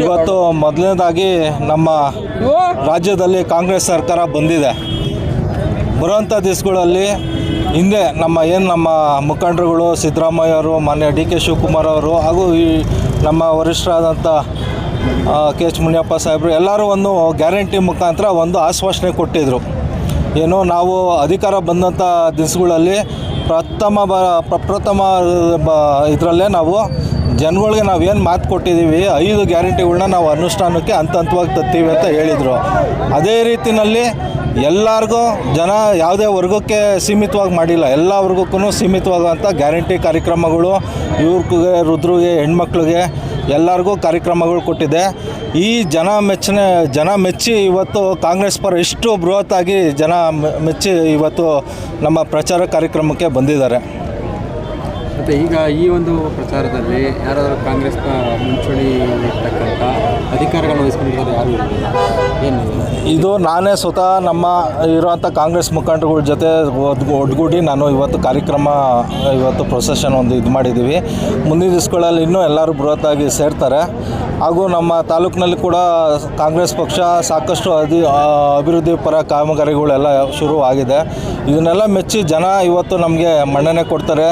ಇವತ್ತು ಮೊದಲನೇದಾಗಿ ನಮ್ಮ ರಾಜ್ಯದಲ್ಲಿ ಕಾಂಗ್ರೆಸ್ ಸರ್ಕಾರ ಬಂದಿದೆ. ಬರುವಂಥ ದಿವಸಗಳಲ್ಲಿ ಹಿಂದೆ ನಮ್ಮ ಏನು ನಮ್ಮ ಮುಖಂಡರುಗಳು ಸಿದ್ದರಾಮಯ್ಯ ಅವರು ಮಾನ್ಯ ಡಿ ಕೆ ಶಿವಕುಮಾರ್ ಅವರು ಹಾಗೂ ಈ ನಮ್ಮ ವರಿಷ್ಠರಾದಂಥ ಕೆ ಎಚ್ ಮುನಿಯಪ್ಪ ಸಾಹೇಬರು ಎಲ್ಲರೂ ಒಂದು ಗ್ಯಾರಂಟಿ ಮುಖಾಂತರ ಒಂದು ಆಶ್ವಾಸನೆ ಕೊಟ್ಟಿದ್ದರು ಏನು ನಾವು ಅಧಿಕಾರ ಬಂದಂಥ ದಿವಸಗಳಲ್ಲಿ ಪ್ರಥಮ ಬ ಪ್ರಪ್ರಥಮ ಇದರಲ್ಲೇ ನಾವು ಜನಗಳಿಗೆ ನಾವು ಏನು ಮಾತು ಕೊಟ್ಟಿದ್ದೀವಿ ಐದು ಗ್ಯಾರಂಟಿಗಳನ್ನ ನಾವು ಅನುಷ್ಠಾನಕ್ಕೆ ಹಂತ ಹಂತವಾಗಿ ತತ್ತೀವಿ ಅಂತ ಹೇಳಿದರು. ಅದೇ ರೀತಿಯಲ್ಲಿ ಎಲ್ಲರಿಗೂ ಜನ ಯಾವುದೇ ವರ್ಗಕ್ಕೆ ಸೀಮಿತವಾಗಿ ಮಾಡಿಲ್ಲ, ಎಲ್ಲ ವರ್ಗಕ್ಕೂ ಸೀಮಿತವಾಗುವಂಥ ಗ್ಯಾರಂಟಿ ಕಾರ್ಯಕ್ರಮಗಳು ಇವ್ರಿಗೆ ರುದ್ರಿಗೆ, ಹೆಣ್ಮಕ್ಳಿಗೆ ಎಲ್ಲರಿಗೂ ಕಾರ್ಯಕ್ರಮಗಳು ಕೊಟ್ಟಿದೆ. ಈ ಜನ ಮೆಚ್ಚನೆ ಜನ ಮೆಚ್ಚಿ ಇವತ್ತು ಕಾಂಗ್ರೆಸ್ ಪರ ಇಷ್ಟು ಬೃಹತ್ತಾಗಿ ಜನ ಮೆಚ್ಚಿ ಇವತ್ತು ನಮ್ಮ ಪ್ರಚಾರ ಕಾರ್ಯಕ್ರಮಕ್ಕೆ ಬಂದಿದ್ದಾರೆ. ಮತ್ತು ಈಗ ಈ ಒಂದು ಪ್ರಚಾರದಲ್ಲಿ ಯಾರಾದರೂ ಕಾಂಗ್ರೆಸ್ ಮುಂಚೂಣಿ ಇರ್ತಕ್ಕಂಥ ಅಧಿಕಾರಗಳನ್ನು ವಹಿಸ್ಕೊಂಡಿರೋದು ಯಾರು ಏನು ಇದು ನಾನೇ ಸ್ವತಃ ನಮ್ಮ ಇರುವಂಥ ಕಾಂಗ್ರೆಸ್ ಮುಖಂಡರುಗಳ ಜೊತೆ ಒಡ್ಗೂಡಿ ನಾನು ಇವತ್ತು ಕಾರ್ಯಕ್ರಮ, ಇವತ್ತು ಪ್ರೊಸೆಷನ್ ಒಂದು ಇದು ಮಾಡಿದ್ದೀವಿ. ಮುಂದಿನ ದಿವಸಗಳಲ್ಲಿ ಇನ್ನೂ ಎಲ್ಲರೂ ಬೃಹತ್ತಾಗಿ ಸೇರ್ತಾರೆ. ಹಾಗೂ ನಮ್ಮ ತಾಲೂಕಿನಲ್ಲಿ ಕೂಡ ಕಾಂಗ್ರೆಸ್ ಪಕ್ಷ ಸಾಕಷ್ಟು ಅಧಿ ಅಭಿವೃದ್ಧಿ ಪರ ಕಾಮಗಾರಿಗಳೆಲ್ಲ ಶುರು ಆಗಿದೆ ಇದನ್ನೆಲ್ಲ ಮೆಚ್ಚಿ ಜನ ಇವತ್ತು ನಮಗೆ ಮನ್ನಣೆ ಕೊಡ್ತಾರೆ.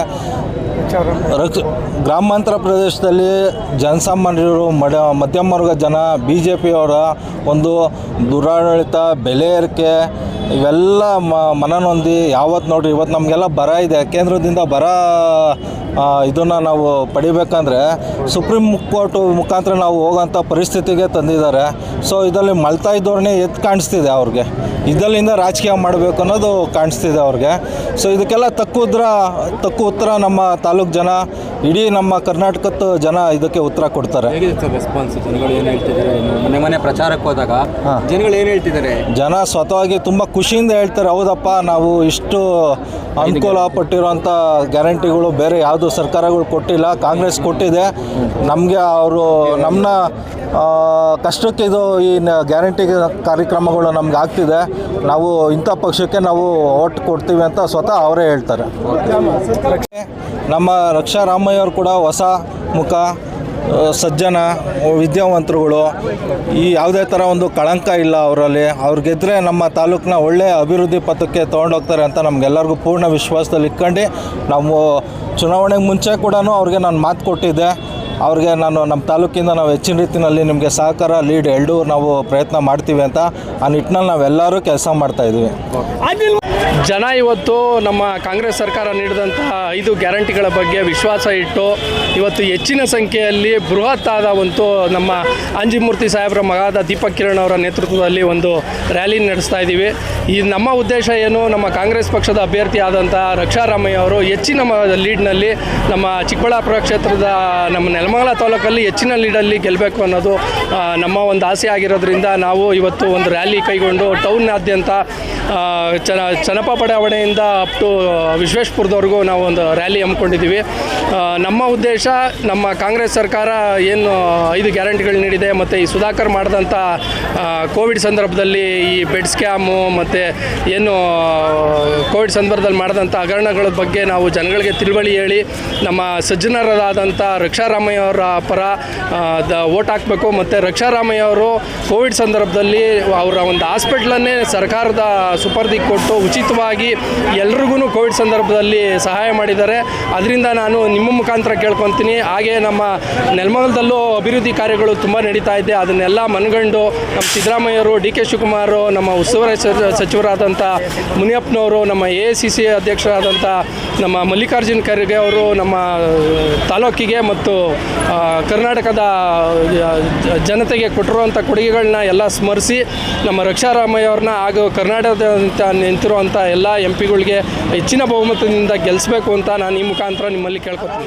ರಕ್ಷ ಗ್ರಾಮಾಂತರ ಪ್ರದೇಶದಲ್ಲಿ ಜನಸಾಮಾನ್ಯರು ಮಡ ಮಧ್ಯಮ ವರ್ಗ ಜನ ಬಿ ಜೆ ಪಿಯವರ ಒಂದು ದುರಾಡಳಿತ, ಬೆಲೆ ಏರಿಕೆ ಇವೆಲ್ಲ ಮ ಮನನೊಂದಿ ಯಾವತ್ತು ನೋಡ್ರಿ ಇವತ್ತು ನಮಗೆಲ್ಲ ಬರ ಇದೆ. ಕೇಂದ್ರದಿಂದ ಬರ ಇದನ್ನು ನಾವು ಪಡಿಬೇಕಂದ್ರೆ ಸುಪ್ರೀಂ ಕೋರ್ಟು ಮುಖಾಂತರ ನಾವು ಹೋಗೋಂಥ ಪರಿಸ್ಥಿತಿಗೆ ತಂದಿದ್ದಾರೆ. ಸೊ ಇದರಲ್ಲಿ ಮಲ್ತಾಯಿ ಧೋರಣೆ ಎದ್ದು ಕಾಣಿಸ್ತಿದೆ ಅವ್ರಿಗೆ. ಇದರಲ್ಲಿಂದ ರಾಜಕೀಯ ಮಾಡಬೇಕು ಅನ್ನೋದು ಕಾಣಿಸ್ತಿದೆ ಅವ್ರಿಗೆ. ಸೊ ಇದಕ್ಕೆಲ್ಲ ತಕ್ಕುದ್ರ ತಕ್ಕು ತಕ್ಕ ಉತ್ತರ ನಮ್ಮ ತಾಲೂಕು ಜನ ಇಡೀ ನಮ್ಮ ಕರ್ನಾಟಕದ ಜನ ಇದಕ್ಕೆ ಉತ್ತರ ಕೊಡ್ತಾರೆ. ಹೇಗಿದೆ ಸರ್ ರೆಸ್ಪಾನ್ಸ್ ಜನಗಳು ಏನು ಹೇಳ್ತಿದ್ದಾರೆ? ಇನ್ನು ಮನೆ ಮನೆ ಪ್ರಚಾರಕ್ಕೆ ಹೋದಾಗ ಹಾಂ. ಜನಗಳು ಏನು ಹೇಳ್ತಿದ್ದಾರೆ? ಜನ ಸ್ವತಃವಾಗಿ ತುಂಬ ಖುಷಿಯಿಂದ ಹೇಳ್ತಾರೆ ಹೌದಪ್ಪ ನಾವು ಇಷ್ಟು ಅನುಕೂಲ ಪಟ್ಟಿರುವಂತ ಗ್ಯಾರಂಟಿಗಳು ಬೇರೆ ಯಾವುದು ಸರ್ಕಾರಗಳು ಕೊಟ್ಟಿಲ್ಲ ಕಾಂಗ್ರೆಸ್ ಕೊಟ್ಟಿದೆ. ನಮಗೆ ಅವರು ನಮ್ಮನ್ನ ಕಷ್ಟಕ್ಕೆ ಇದು ಈ ನ- ಗ್ಯಾರಂಟಿ ಕಾರ್ಯಕ್ರಮಗಳು ನಮ್ಗೆ ಆಗ್ತಿದೆ. ನಾವು ಇಂಥ ಪಕ್ಷಕ್ಕೆ ನಾವು ಓಟ್ ಕೊಡ್ತೀವಿ ಅಂತ ಸ್ವತಃ ಅವರೇ ಹೇಳ್ತಾರೆ. ನಮ್ಮ ರಕ್ಷಾ ರಾಮಯ್ಯವರು ಕೂಡ ಹೊಸ ಮುಖ ಸಜ್ಜನ ವಿದ್ಯಾವಂತರುಗಳು. ಈ ಯಾವುದೇ ಥರ ಒಂದು ಕಳಂಕ ಇಲ್ಲ ಅವರಲ್ಲಿ. ಅವ್ರು ಗೆದ್ದರೆ ನಮ್ಮ ತಾಲೂಕನ್ನ ಒಳ್ಳೆಯ ಅಭಿವೃದ್ಧಿ ಪಥಕ್ಕೆ ತೊಗೊಂಡೋಗ್ತಾರೆ ಅಂತ ನಮಗೆಲ್ಲರಿಗೂ ಪೂರ್ಣ ವಿಶ್ವಾಸದಲ್ಲಿ ಇಟ್ಕೊಂಡು, ನಾವು ಚುನಾವಣೆಗೆ ಮುಂಚೆ ಕೂಡ ಅವ್ರಿಗೆ ನಾನು ಮಾತು ಕೊಟ್ಟಿದ್ದೆ. ಅವ್ರಿಗೆ ನಾನು ನಮ್ಮ ತಾಲೂಕಿಂದ ನಾವು ಹೆಚ್ಚಿನ ರೀತಿಯಲ್ಲಿ ನಿಮಗೆ ಸಹಕಾರ ಲೀಡ್ ಎರಡೂ ನಾವು ಪ್ರಯತ್ನ ಮಾಡ್ತೀವಿ ಅಂತ ಆ ನಿಟ್ಟಿನಲ್ಲಿ ನಾವೆಲ್ಲರೂ ಕೆಲಸ ಮಾಡ್ತಾಯಿದ್ದೀವಿ ಜನ ಇವತ್ತು ನಮ್ಮ ಕಾಂಗ್ರೆಸ್ ಸರ್ಕಾರ ನೀಡಿದಂತಹ ಐದು ಗ್ಯಾರಂಟಿಗಳ ಬಗ್ಗೆ ವಿಶ್ವಾಸ ಇಟ್ಟು ಇವತ್ತು ಹೆಚ್ಚಿನ ಸಂಖ್ಯೆಯಲ್ಲಿ ಬೃಹತ್ ಆದ ಒಂದು ನಮ್ಮ ಅಂಜಿಮೂರ್ತಿ ಸಾಹೇಬರ ಮಗಾದ ದೀಪಕ್ ಕಿರಣ್ ಅವರ ನೇತೃತ್ವದಲ್ಲಿ ಒಂದು ರ್ಯಾಲಿ ನಡೆಸ್ತಾ ಇದ್ದೀವಿ. ಈ ನಮ್ಮ ಉದ್ದೇಶ ಏನು, ನಮ್ಮ ಕಾಂಗ್ರೆಸ್ ಪಕ್ಷದ ಅಭ್ಯರ್ಥಿ ಆದಂಥ ರಕ್ಷಾರಾಮಯ್ಯ ಅವರು ಹೆಚ್ಚಿನ ಲೀಡ್ನಲ್ಲಿ ನಮ್ಮ ಚಿಕ್ಕಬಳ್ಳಾಪುರ ಕ್ಷೇತ್ರದ ನಮ್ಮ ನೆಲಮಂಗಲ ತಾಲೂಕಲ್ಲಿ ಹೆಚ್ಚಿನ ಲೀಡಲ್ಲಿ ಗೆಲ್ಲಬೇಕು ಅನ್ನೋದು ನಮ್ಮ ಒಂದು ಆಸೆ ಆಗಿರೋದ್ರಿಂದ ನಾವು ಇವತ್ತು ಒಂದು ರ್ಯಾಲಿ ಕೈಗೊಂಡು ಟೌನ್ನಾದ್ಯಂತ ಚನ ಚನಪ ಬಡಾವಣೆಯಿಂದ ಅಪ್ ಟು ವಿಶ್ವೇಶ್ಪುರದವರೆಗೂ ನಾವು ಒಂದು ರ್ಯಾಲಿ ಹಮ್ಮಿಕೊಂಡಿದ್ದೀವಿ ನಮ್ಮ ಉದ್ದೇಶ ನಮ್ಮ ಕಾಂಗ್ರೆಸ್ ಸರ್ಕಾರ ಏನು ಐದು ಗ್ಯಾರಂಟಿಗಳು ನೀಡಿದೆ ಮತ್ತು ಈ ಸುಧಾಕರ್ ಮಾಡಿದಂಥ ಕೋವಿಡ್ ಸಂದರ್ಭದಲ್ಲಿ ಈ ಬೆಡ್ ಸ್ಕ್ಯಾಮು ಮತ್ತು ಏನು ಕೋವಿಡ್ ಸಂದರ್ಭದಲ್ಲಿ ಮಾಡಿದಂಥ ಹಗರಣಗಳ ಬಗ್ಗೆ ನಾವು ಜನಗಳಿಗೆ ತಿಳುವಳಿ ಹೇಳಿ, ನಮ್ಮ ಸಜ್ಜನರಾದಂಥ ರಕ್ಷಾರಾಮಯ್ಯ ಅವರ ಪರ ದ ಓಟ್ ಹಾಕಬೇಕು. ಮತ್ತು ರಕ್ಷಾರಾಮಯ್ಯ ಅವರು ಕೋವಿಡ್ ಸಂದರ್ಭದಲ್ಲಿ ಅವರ ಒಂದು ಹಾಸ್ಪಿಟ್ಲನ್ನೇ ಸರ್ಕಾರದ ಸುಪರ್ದಿಗೆ ಕೊಟ್ಟು ಉಚಿತವಾಗಿ ಎಲ್ರಿಗೂ ಕೋವಿಡ್ ಸಂದರ್ಭದಲ್ಲಿ ಸಹಾಯ ಮಾಡಿದ್ದಾರೆ. ಅದರಿಂದ ನಾನು ನಿಮ್ಮ ಮುಖಾಂತರ ಕೇಳ್ಕೊತೀನಿ. ಹಾಗೆ ನಮ್ಮ ನೆಲಮಂಗಲದಲ್ಲೂ ಅಭಿವೃದ್ಧಿ ಕಾರ್ಯಗಳು ತುಂಬ ನಡೀತಾ ಇದೆ. ಅದನ್ನೆಲ್ಲ ಮನಗಂಡು ನಮ್ಮ ಸಿದ್ದರಾಮಯ್ಯರು, ಡಿ ಕೆ ಶಿವಕುಮಾರ್, ನಮ್ಮ ಉಸ್ತುವಾರಿ ಸಚಿವರಾದಂಥ ಮುನಿಯಪ್ಪನವರು, ನಮ್ಮ ಎ ಸಿ ಸಿ ಅಧ್ಯಕ್ಷರಾದಂಥ ನಮ್ಮ ಮಲ್ಲಿಕಾರ್ಜುನ್ ಖರ್ಗೆ ಅವರು, ನಮ್ಮ ತಾಲೂಕಿಗೆ ಮತ್ತು ಕರ್ನಾಟಕದ ಜನತೆಗೆ ಕೊಟ್ಟಿರುವಂಥ ಕೊಡುಗೆಗಳನ್ನ ಎಲ್ಲ ಸ್ಮರಿಸಿ ನಮ್ಮ ರಕ್ಷಾರಾಮಯ್ಯ ಅವ್ರನ್ನ ಹಾಗೂ ಕರ್ನಾಟಕದಂತ ನಿಂತಿರುವಂಥ ಎಲ್ಲ ಎಂ ಪಿಗಳಿಗೆ ಹೆಚ್ಚಿನ ಬಹುಮತದಿಂದ ಗೆಲ್ಲಿಸ್ಬೇಕು ಅಂತ ನಾನು ಈ ಮುಖಾಂತರ ನಿಮ್ಮಲ್ಲಿ ಕೇಳ್ಕೊತೀನಿ.